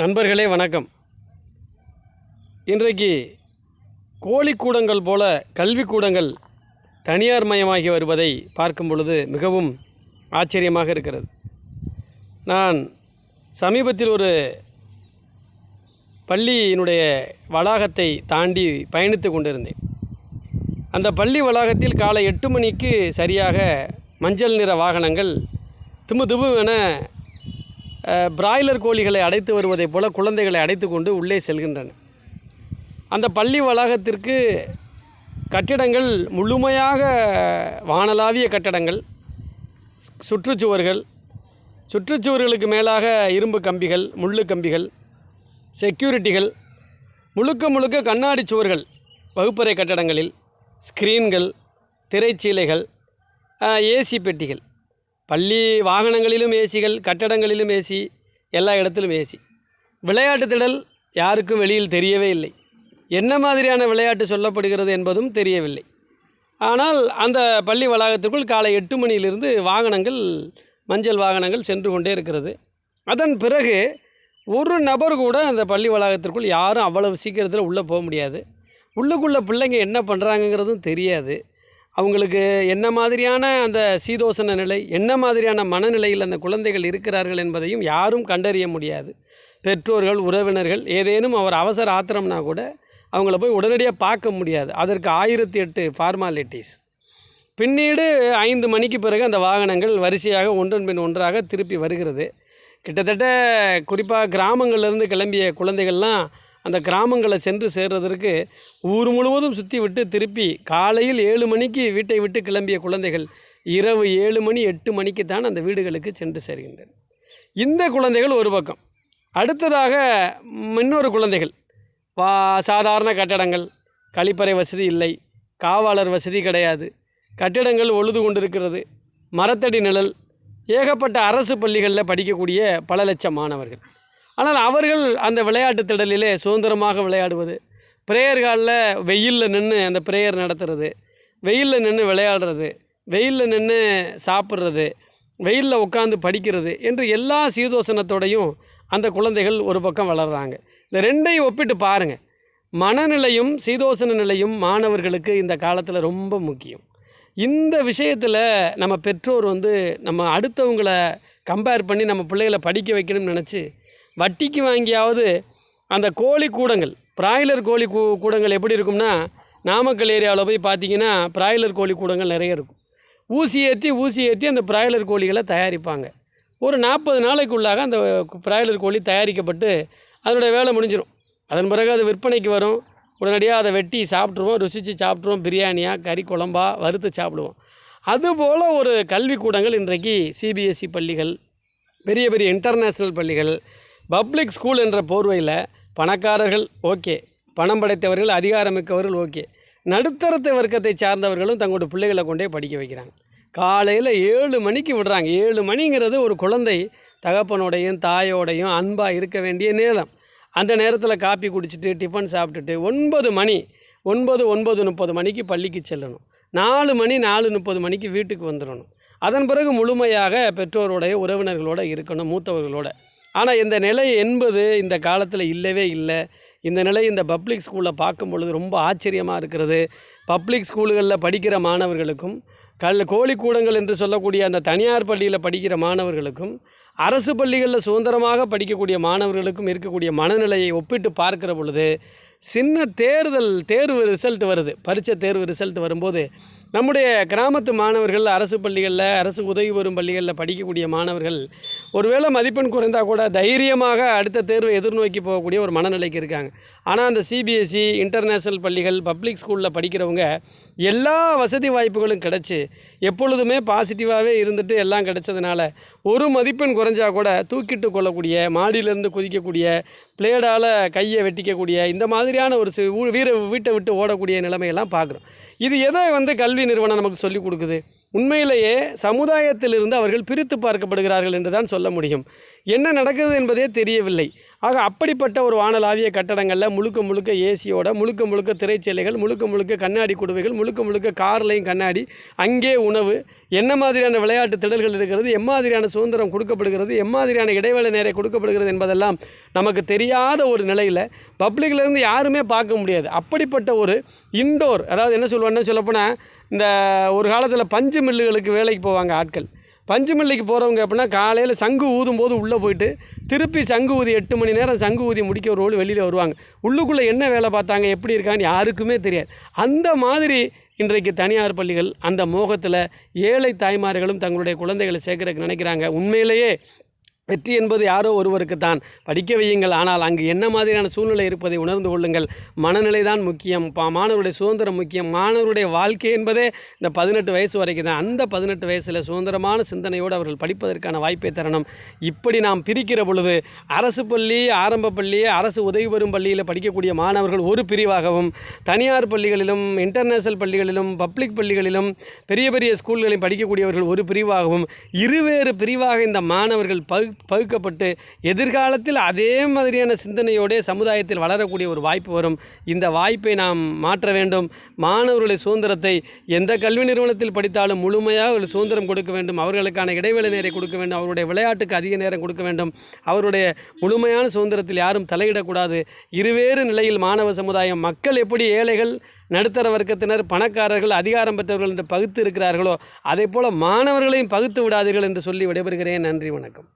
நண்பர்களே வணக்கம். இன்றைக்கு கோழிக்கூடங்கள் போல கல்விக்கூடங்கள் தனியார் மயமாகி வருவதை பார்க்கும் பொழுது மிகவும் ஆச்சரியமாக இருக்கிறது. நான் சமீபத்தில் ஒரு பள்ளியினுடைய வளாகத்தை தாண்டி பயணித்து கொண்டிருந்தேன். அந்த பள்ளி வளாகத்தில் காலை எட்டு மணிக்கு சரியாக மஞ்சள் நிற வாகனங்கள் திமு திமு என பிராய்லர் கோழிகளை அடைத்து வருவதைப் போல குழந்தைகளை அடைத்து கொண்டு உள்ளே செல்கின்றன. அந்த பள்ளி வளாகத்திற்கு கட்டிடங்கள் முழுமையாக வானலாவிய கட்டடங்கள் சுற்றுச்சுவர்கள் சுற்றுச்சுவர்களுக்கு மேலாக இரும்பு கம்பிகள் முள்ளு கம்பிகள் செக்யூரிட்டிகள் முழுக்க முழுக்க கண்ணாடி சுவர்கள் வகுப்பறை கட்டடங்களில் ஸ்க்ரீன்கள் திரைச்சீலைகள் ஏசி பெட்டிகள். பள்ளி வாகனங்களிலும் ஏசிகள் கட்டடங்களிலும் ஏசி எல்லா இடத்திலும் ஏசி. விளையாட்டு திடல் யாருக்கும் வெளியில் தெரியவே இல்லை. என்ன மாதிரியான விளையாட்டு சொல்லப்படுகிறது என்பதும் தெரியவில்லை. ஆனால் அந்த பள்ளி வளாகத்திற்குள் காலை எட்டு மணியிலிருந்து வாகனங்கள் மஞ்சள் வாகனங்கள் சென்று கொண்டே இருக்கிறது. அதன் பிறகு ஒரு நபர் கூட அந்த பள்ளி வளாகத்திற்குள் யாரும் அவ்வளவு சீக்கிரத்தில் உள்ளே போக முடியாது. உள்ளுக்குள்ளே பிள்ளைங்க என்ன பண்ணுறாங்கங்கிறதும் தெரியாது. அவங்களுக்கு என்ன மாதிரியான அந்த சீதோசன நிலை என்ன மாதிரியான மனநிலையில் அந்த குழந்தைகள் இருக்கிறார்கள் என்பதையும் யாரும் கண்டறிய முடியாது. பெற்றோர்கள் உறவினர்கள் ஏதேனும் அவர் அவசர ஆத்திரம்னா கூட அவங்கள போய் உடனடியாக பார்க்க முடியாது. அதற்கு ஆயிரத்தி எட்டு ஃபார்மாலிட்டிஸ் பின்னீடு ஐந்து மணிக்கு பிறகு அந்த வாகனங்கள் வரிசையாக ஒன்றன் பின் ஒன்றாக திருப்பி வருகிறது. கிட்டத்தட்ட குறிப்பாக கிராமங்கள்லேருந்து கிளம்பிய குழந்தைகள்லாம் அந்த கிராமங்களை சென்று சேர்றதற்கு ஊர் முழுவதும் சுற்றி விட்டு திருப்பி காலையில் ஏழு மணிக்கு வீட்டை விட்டு கிளம்பிய குழந்தைகள் இரவு ஏழு மணி எட்டு மணிக்கு தான் அந்த வீடுகளுக்கு சென்று சேர்கின்றன இந்த குழந்தைகள் ஒரு பக்கம். அடுத்ததாக இன்னொரு குழந்தைகள். வா சாதாரண கட்டடங்கள். கழிப்பறை வசதி இல்லை. காவலர் வசதி கிடையாது. கட்டிடங்கள் ஒழுது கொண்டிருக்கிறது. மரத்தடி நிழல். ஏகப்பட்ட அரசு பள்ளிகளில் படிக்கக்கூடிய பல லட்சம் மாணவர்கள். ஆனால் அவர்கள் அந்த விளையாட்டு திடலிலே சுதந்திரமாக விளையாடுவது. ப்ரேயர் காலில் வெயிலில் நின்று அந்த ப்ரேயர் நடத்துறது. வெயிலில் நின்று விளையாடுறது. வெயிலில் நின்று சாப்பிட்றது. வெயிலில் உட்காந்து படிக்கிறது என்று எல்லா சீதோசனத்தோடையும் அந்த குழந்தைகள் ஒரு பக்கம் வளர்கிறாங்க இந்த ரெண்டையும் ஒப்பிட்டு பாருங்கள் மனநிலையும் சீதோசன நிலையும் மாணவர்களுக்கு இந்த காலத்தில் ரொம்ப முக்கியம். இந்த விஷயத்தில் நம்ம பெற்றோர் வந்து நம்ம அடுத்தவங்கள கம்பேர் பண்ணி நம்ம பிள்ளைகளை படிக்க வைக்கணும்னு நினச்சி வட்டிக்கு வாங்கியாவது அந்த கோழி கூடங்கள் பிராய்லர் கோழி கூ கூடங்கள் எப்படி இருக்கும்னா நாமக்கல் ஏரியாவில் போய் பார்த்தீங்கன்னா பிராய்லர் கோழி கூடங்கள் நிறைய இருக்கும். ஊசி ஏற்றி ஊசி ஏற்றி அந்த பிராய்லர் கோழிகளை தயாரிப்பாங்க. ஒரு நாற்பது நாளைக்குள்ளாக அந்த பிராய்லர் கோழி தயாரிக்கப்பட்டு அதனுடைய வேலை முடிஞ்சிடும் அதன் பிறகு அது விற்பனைக்கு வரும். உடனடியாக அதை வெட்டி சாப்பிட்ருவோம் ருசித்து சாப்பிட்ருவோம் பிரியாணியாக கறி குழம்பா வறுத்து சாப்பிடுவோம். அதுபோல் ஒரு கல்விக்கூடங்கள் இன்றைக்கு சிபிஎஸ்சி பள்ளிகள் பெரிய பெரிய இன்டர்நேஷ்னல் பள்ளிகள் பப்ளிக் ஸ்கூல் என்ற போர்வையில் பணக்காரர்கள் ஓகே. பணம் படைத்தவர்கள் அதிகாரமிக்கவர்கள் ஓகே. நடுத்தரத்தை வர்க்கத்தை சார்ந்தவர்களும் தங்களுடைய பிள்ளைகளை கொண்டே படிக்க வைக்கிறாங்க. காலையில் ஏழு மணிக்கு விடுறாங்க. ஏழு மணிங்கிறது ஒரு குழந்தை தகப்பனோடையும் தாயோடையும் அன்பாக இருக்க வேண்டிய நேரம். அந்த நேரத்தில் காப்பி குடிச்சிட்டு டிஃபன் சாப்பிட்டுட்டு ஒன்பது மணி ஒன்பது ஒன்பது முப்பது மணிக்கு பள்ளிக்கு செல்லணும். நாலு மணி நாலு முப்பது மணிக்கு வீட்டுக்கு வந்துடணும். அதன் பிறகு முழுமையாக பெற்றோருடைய உறவினர்களோட இருக்கணும் மூத்தவர்களோட. ஆனால் இந்த நிலை என்பது இந்த காலத்தில் இல்லவே இல்லை. இந்த நிலை இந்த பப்ளிக் ஸ்கூலில் பார்க்கும் பொழுது ரொம்ப ஆச்சரியமாக இருக்கிறது. பப்ளிக் ஸ்கூல்களில் படிக்கிற மாணவர்களுக்கும் கல் கோழிக்கூடங்கள் என்று சொல்லக்கூடிய அந்த தனியார் பள்ளியில் படிக்கிற மாணவர்களுக்கும் அரசு பள்ளிகளில் சுதந்திரமாக படிக்கக்கூடிய மாணவர்களுக்கும் இருக்கக்கூடிய மனநிலையை ஒப்பிட்டு பார்க்கிற பொழுது சின்ன தேர்தல் தேர்வு ரிசல்ட் வருது. பரீட்சை தேர்வு ரிசல்ட் வரும்போது நம்முடைய கிராமத்து மாணவர்கள் அரசு பள்ளிகளில் அரசு உதவி பெறும் பள்ளிகளில் படிக்கக்கூடிய மாணவர்கள் ஒருவேளை மதிப்பெண் குறைந்தால் கூட தைரியமாக அடுத்த தேர்வை எதிர்நோக்கி போகக்கூடிய ஒரு மனநிலைக்கு இருக்காங்க. ஆனால் அந்த சிபிஎஸ்சி இன்டர்நேஷ்னல் பள்ளிகள் பப்ளிக் ஸ்கூலில் படிக்கிறவங்க எல்லா வசதி வாய்ப்புகளும் கிடச்சி எப்பொழுதுமே பாசிட்டிவாகவே இருந்துட்டு எல்லாம் கிடைச்சதுனால ஒரு மதிப்பெண் குறைஞ்சா கூட தூக்கிட்டு கொள்ளக்கூடிய மாடியிலேருந்து குதிக்கக்கூடிய பிளேடால் கையை வெட்டிக்கக்கூடிய இந்த மாதிரியான ஒரு வீர வீட்டை விட்டு ஓடக்கூடிய நிலைமையெல்லாம் பார்க்குறோம். இது எதை வந்து கல்வி நிறுவனம் நமக்கு சொல்லிக் கொடுக்குது? உண்மையிலேயே சமுதாயத்திலிருந்து அவர்கள் பிரித்து பார்க்கப்படுகிறார்கள் என்று தான் சொல்ல முடியும். என்ன நடக்குது என்பதே தெரியவில்லை. ஆக அப்படிப்பட்ட ஒரு வானலாவிய கட்டடங்களில் முழுக்க முழுக்க ஏசியோட முழுக்க முழுக்க திரைச்சேலைகள் முழுக்க முழுக்க கண்ணாடி குடுவைகள் முழுக்க முழுக்க கார்லையும் கண்ணாடி அங்கே உணவு என்ன மாதிரியான விளையாட்டு திடல்கள் இருக்கிறது எம்மாதிரியான சுதந்திரம் கொடுக்கப்படுகிறது எம்மாதிரியான இடைவேளை நேரம் கொடுக்கப்படுகிறது என்பதெல்லாம் நமக்கு தெரியாத ஒரு நிலையில் பப்ளிக்லேருந்து யாருமே பார்க்க முடியாது. அப்படிப்பட்ட ஒரு இண்டோர் அதாவது என்ன சொல்லுவேன்னா சொல்லப்போனால் இந்த ஒரு காலத்தில் பஞ்சு மில்லுகளுக்கு வேலைக்கு போவாங்க ஆட்கள். பஞ்சுமல்லிக்கு போகிறவங்க எப்படின்னா காலையில் சங்கு ஊதும் போது உள்ளே போயிட்டு திருப்பி சங்கு ஊதி எட்டு மணி நேரம் சங்கு ஊதி முடிக்க ஒரு ரோடு வெளியில் வருவாங்க. உள்ளுக்குள்ளே என்ன வேலை பார்த்தாங்க எப்படி இருக்கான்னு யாருக்குமே தெரியாது. அந்த மாதிரி இன்றைக்கு தனியார் பள்ளிகள் அந்த மோகத்தில் ஏழை தாய்மார்களும் தங்களுடைய குழந்தைகளை சேர்க்கறதுக்கு நினைக்கிறாங்க. உண்மையிலேயே வெற்றி என்பது யாரோ ஒருவருக்கு தான் படிக்க வையுங்கள். ஆனால் அங்கு என்ன மாதிரியான சூழ்நிலை இருப்பதை உணர்ந்து கொள்ளுங்கள். மனநிலை தான் முக்கியம். பா மாணவருடைய சுதந்திரம் முக்கியம். மாணவருடைய வாழ்க்கை என்பதே இந்த பதினெட்டு வயசு வரைக்கும் தான் அந்த பதினெட்டு வயசில் சுதந்திரமான சிந்தனையோடு அவர்கள் படிப்பதற்கான வாய்ப்பை தரணும். இப்படி நாம் பிரிக்கிற பொழுது அரசு பள்ளி ஆரம்ப பள்ளி அரசு உதவி பெறும் பள்ளியில் படிக்கக்கூடிய மாணவர்கள் ஒரு பிரிவாகவும் தனியார் பள்ளிகளிலும் இன்டர்நேஷனல் பள்ளிகளிலும் பப்ளிக் பள்ளிகளிலும் பெரிய பெரிய ஸ்கூல்களில் படிக்கக்கூடியவர்கள் ஒரு பிரிவாகவும் இருவேறு பிரிவாக இந்த மாணவர்கள் பகு பகுக்கப்பட்டு எதிர்காலத்தில் அதே மாதிரியான சிந்தனையோடே சமுதாயத்தில் வளரக்கூடிய ஒரு வாய்ப்பு வரும். இந்த வாய்ப்பை நாம் மாற்ற வேண்டும். மாணவர்களுடைய சுதந்திரத்தை எந்த கல்வி நிறுவனத்தில் படித்தாலும் முழுமையாக ஒரு சுதந்திரம் கொடுக்க வேண்டும். அவர்களுக்கான இடைவேளை நேரம் கொடுக்க வேண்டும். அவருடைய விளையாட்டுக்கு அதிக நேரம் கொடுக்க வேண்டும். அவருடைய முழுமையான சுதந்திரத்தில் யாரும் தலையிடக்கூடாது. இருவேறு நிலையில் மாணவ சமுதாயம் மக்கள் எப்படி ஏழைகள் நடுத்தர வர்க்கத்தினர் பணக்காரர்கள் அதிகாரம் பெற்றவர்கள் என்று பகுத்து இருக்கிறார்களோ அதே போல் மாணவர்களையும் பகுத்து விடாதீர்கள் என்று சொல்லி விடைபெறுகிறேன். நன்றி வணக்கம்.